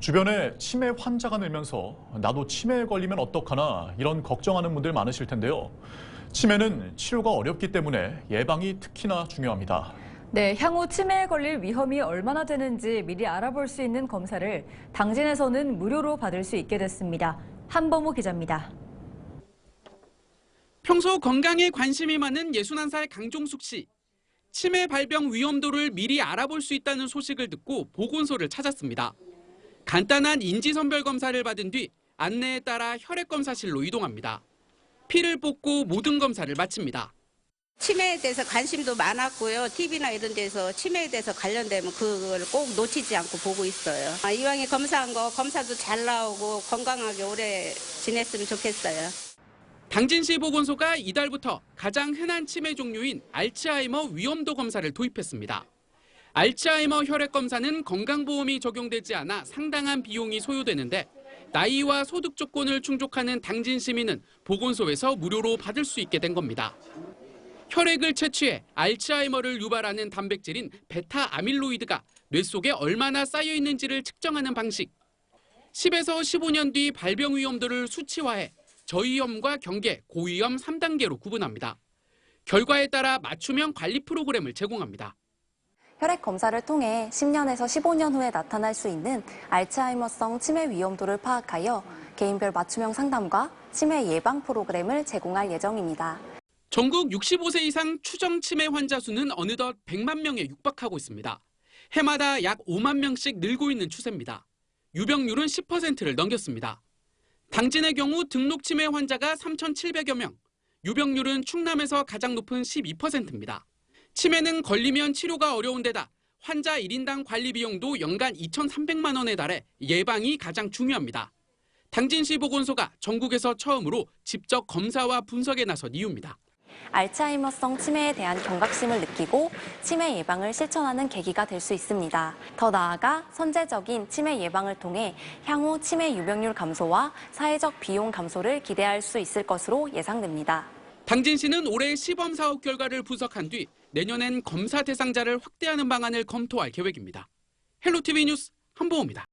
주변에 치매 환자가 늘면서 나도 치매에 걸리면 어떡하나 이런 걱정하는 분들 많으실 텐데요. 치매는 치료가 어렵기 때문에 예방이 특히나 중요합니다. 네, 향후 치매에 걸릴 위험이 얼마나 되는지 미리 알아볼 수 있는 검사를 당진에서는 무료로 받을 수 있게 됐습니다. 한범호 기자입니다. 평소 건강에 관심이 많은 61살 강종숙 씨. 치매 발병 위험도를 미리 알아볼 수 있다는 소식을 듣고 보건소를 찾았습니다. 간단한 인지선별 검사를 받은 뒤 안내에 따라 혈액검사실로 이동합니다. 피를 뽑고 모든 검사를 마칩니다. 치매에 대해서 관심도 많았고요. TV나 이런 데서 치매에 대해서 관련되면 그걸 꼭 놓치지 않고 보고 있어요. 아, 이왕에 검사한 거 검사도 잘 나오고 건강하게 오래 지냈으면 좋겠어요. 당진시 보건소가 이달부터 가장 흔한 치매 종류인 알츠하이머 위험도 검사를 도입했습니다. 알츠하이머 혈액 검사는 건강보험이 적용되지 않아 상당한 비용이 소요되는데 나이와 소득 조건을 충족하는 당진 시민은 보건소에서 무료로 받을 수 있게 된 겁니다. 혈액을 채취해 알츠하이머를 유발하는 단백질인 베타 아밀로이드가 뇌 속에 얼마나 쌓여 있는지를 측정하는 방식. 10에서 15년 뒤 발병 위험도를 수치화해 저위험과 경계, 고위험 3단계로 구분합니다. 결과에 따라 맞춤형 관리 프로그램을 제공합니다. 혈액 검사를 통해 10년에서 15년 후에 나타날 수 있는 알츠하이머성 치매 위험도를 파악하여 개인별 맞춤형 상담과 치매 예방 프로그램을 제공할 예정입니다. 전국 65세 이상 추정 치매 환자 수는 어느덧 100만 명에 육박하고 있습니다. 해마다 약 5만 명씩 늘고 있는 추세입니다. 유병률은 10%를 넘겼습니다. 당진의 경우 등록 치매 환자가 3,700여 명, 유병률은 충남에서 가장 높은 12%입니다. 치매는 걸리면 치료가 어려운 데다 환자 1인당 관리 비용도 연간 2,300만 원에 달해 예방이 가장 중요합니다. 당진시 보건소가 전국에서 처음으로 직접 검사와 분석에 나선 이유입니다. 알츠하이머성 치매에 대한 경각심을 느끼고 치매 예방을 실천하는 계기가 될 수 있습니다. 더 나아가 선제적인 치매 예방을 통해 향후 치매 유병률 감소와 사회적 비용 감소를 기대할 수 있을 것으로 예상됩니다. 당진시는 올해 시범 사업 결과를 분석한 뒤 내년엔 검사 대상자를 확대하는 방안을 검토할 계획입니다. 헬로티비 뉴스 한보호입니다.